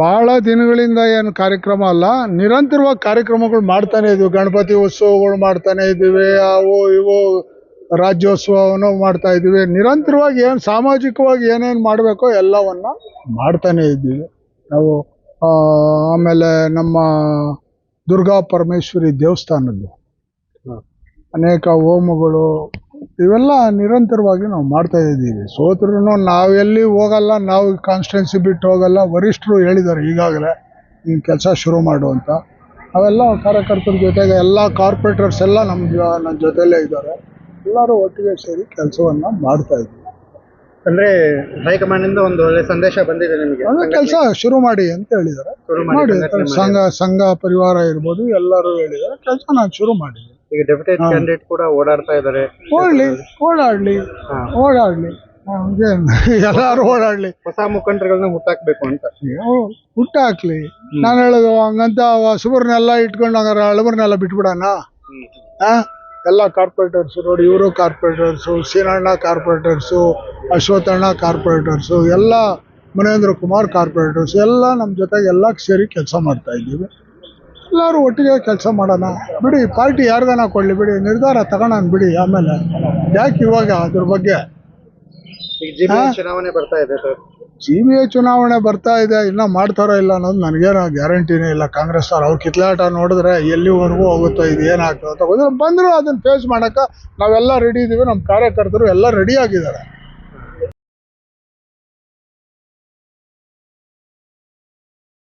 ಭಾಳ ದಿನಗಳಿಂದ ಏನು ಕಾರ್ಯಕ್ರಮ ಅಲ್ಲ ನಿರಂತರವಾಗಿ ಕಾರ್ಯಕ್ರಮಗಳು ಮಾಡ್ತಾನೆ ಇದ್ವಿ. ಗಣಪತಿ ಉತ್ಸವಗಳು ಮಾಡ್ತಾನೆ ಇದ್ದೀವಿ ಅವು ಇವು ರಾಜ್ಯೋತ್ಸವವನ್ನು ಮಾಡ್ತಾ ಇದ್ದೀವಿ ನಿರಂತರವಾಗಿ ಏನು ಸಾಮಾಜಿಕವಾಗಿ ಏನೇನು ಮಾಡಬೇಕೋ ಎಲ್ಲವನ್ನು ಮಾಡ್ತಾನೆ ಇದ್ದೀವಿ ನಾವು ಆಮೇಲೆ ನಮ್ಮ ದುರ್ಗಾ ಪರಮೇಶ್ವರಿ ದೇವಸ್ಥಾನದ್ದು ಅನೇಕ ಹೋಮಗಳು ಇವೆಲ್ಲ ನಿರಂತರವಾಗಿ ನಾವು ಮಾಡ್ತಾ ಇದ್ದೀವಿ. ನಾವು ನಾವೆಲ್ಲಿ ಹೋಗಲ್ಲ ನಾವು ಕಾನ್ಸ್ಟೆನ್ಸಿ ಬಿಟ್ಟು ಹೋಗಲ್ಲ ವರಿಷ್ಠರು ಹೇಳಿದ್ದಾರೆ ಈಗಾಗಲೇ ಈ ಕೆಲಸ ಶುರು ಮಾಡು ಅಂತ. ಅವೆಲ್ಲ ಕಾರ್ಯಕರ್ತರ ಜೊತೆಗೆ ಎಲ್ಲ ಕಾರ್ಪೊರೇಟರ್ಸ್ ಎಲ್ಲ ನಮ್ಮ ನನ್ನ ಜೊತೆಯಲ್ಲೇ ಇದ್ದಾರೆ. ಎಲ್ಲರೂ ಒಟ್ಟಿಗೆ ಸೇರಿ ಕೆಲಸವನ್ನು ಮಾಡ್ತಾ ಇದ್ದೀವಿ. ಅಂದ್ರೆ ಹೈಕಮಾಂಡ್ ಇಂದ ಒಂದು ಒಳ್ಳೆ ಸಂದೇಶ ಬಂದಿದೆ ನಿಮಗೆ? ಅಂದ್ರೆ ಕೆಲಸ ಶುರು ಮಾಡಿ ಅಂತ ಹೇಳಿದ್ದಾರೆ. ಮಾಡಿ ಸಂಘ ಸಂಘ ಪರಿವಾರ ಇರ್ಬೋದು ಎಲ್ಲರೂ ಹೇಳಿದ್ದಾರೆ. ಕೆಲಸ ನಾನು ಶುರು ಮಾಡಿದ್ದೀನಿ ಈಗ ಡೆಪ್ಯೂಟೇಟ್ ಕ್ಯಾಂಡಿಡೇಟ್ ಕೂಡ ಓಡಾಡ್ತಾ ಇದ್ದಾರೆ ಓಡಲಿ ಓಡಾಡ್ಲಿ. ಓಡಾಡ್ಲಿ. ಎಲ್ಲಾರು ಓಡಾಡ್ಲಿ. ಹೊಸ ಮುಖಂಡರುಗಳನ್ನ ಹುಟ್ಟಾಕ್ಬೇಕು ಅಂತ. ಹುಟ್ಟಾಕ್ಲಿ. ನಾನು ಹೇಳೋದು ಹಂಗಂತ ಸುಬರ್ನೆಲ್ಲ ಇಟ್ಕೊಂಡು ಹಂಗಾರೆ ಹಳಬರ್ನೆಲ್ಲ ಬಿಟ್ಬಿಡೋಣ? ಎಲ್ಲ ಕಾರ್ಪೊರೇಟರ್ಸು ನೋಡಿ ಇವರು ಕಾರ್ಪೊರೇಟರ್ಸು ಸೀನಣ್ಣ ಕಾರ್ಪೊರೇಟರ್ಸು ಅಶ್ವಥಣ್ಣ ಕಾರ್ಪೊರೇಟರ್ಸು ಎಲ್ಲ ಮನೇಂದ್ರ ಕುಮಾರ್ ಕಾರ್ಪೊರೇಟರ್ಸ್ ಎಲ್ಲ ನಮ್ಮ ಜೊತೆಗೆ ಎಲ್ಲ ಸೇರಿ ಕೆಲಸ ಮಾಡ್ತಾ ಇದ್ದೀವಿ. ಎಲ್ಲರೂ ಒಟ್ಟಿಗೆ ಕೆಲಸ ಮಾಡೋಣ. ಬಿಡಿ ಪಾರ್ಟಿ ಯಾರಿಗಾನ ಕೊಡಲಿ ಬಿಡಿ ನಿರ್ಧಾರ ತಗೋಣ ಬಿಡಿ ಆಮೇಲೆ. ಯಾಕೆ ಇವಾಗ ಅದ್ರ ಬಗ್ಗೆ? ಈಗ ಜಿ ಚುನಾವಣೆ ಬರ್ತಾ ಇದೆ ಸರ್. ಸಿ ಬಿ ಐ ಚುನಾವಣೆ ಬರ್ತಾ ಇದೆ ಇನ್ನೂ ಮಾಡ್ತಾರೋ ಇಲ್ಲ ಅನ್ನೋದು ನನಗೇನು ಗ್ಯಾರಂಟಿನೇ ಇಲ್ಲ. ಕಾಂಗ್ರೆಸ್ ಅವ್ರು ಅವ್ರ ಕಿತ್ಲಾಟ ನೋಡಿದ್ರೆ ಎಲ್ಲಿವರೆಗೂ ಹೋಗುತ್ತೋ ಇದು ಏನಾಗ್ತದೆ ಅಂತ ಗೊತ್ತಿಲ್ಲ ಬಂದರೂ ಅದನ್ನು ಫೇಸ್ ಮಾಡೋಕ್ಕೆ ನಾವೆಲ್ಲ ರೆಡಿ ಇದ್ದೀವಿ ನಮ್ಮ ಕಾರ್ಯಕರ್ತರು ಎಲ್ಲ ರೆಡಿ ಆಗಿದ್ದಾರೆ.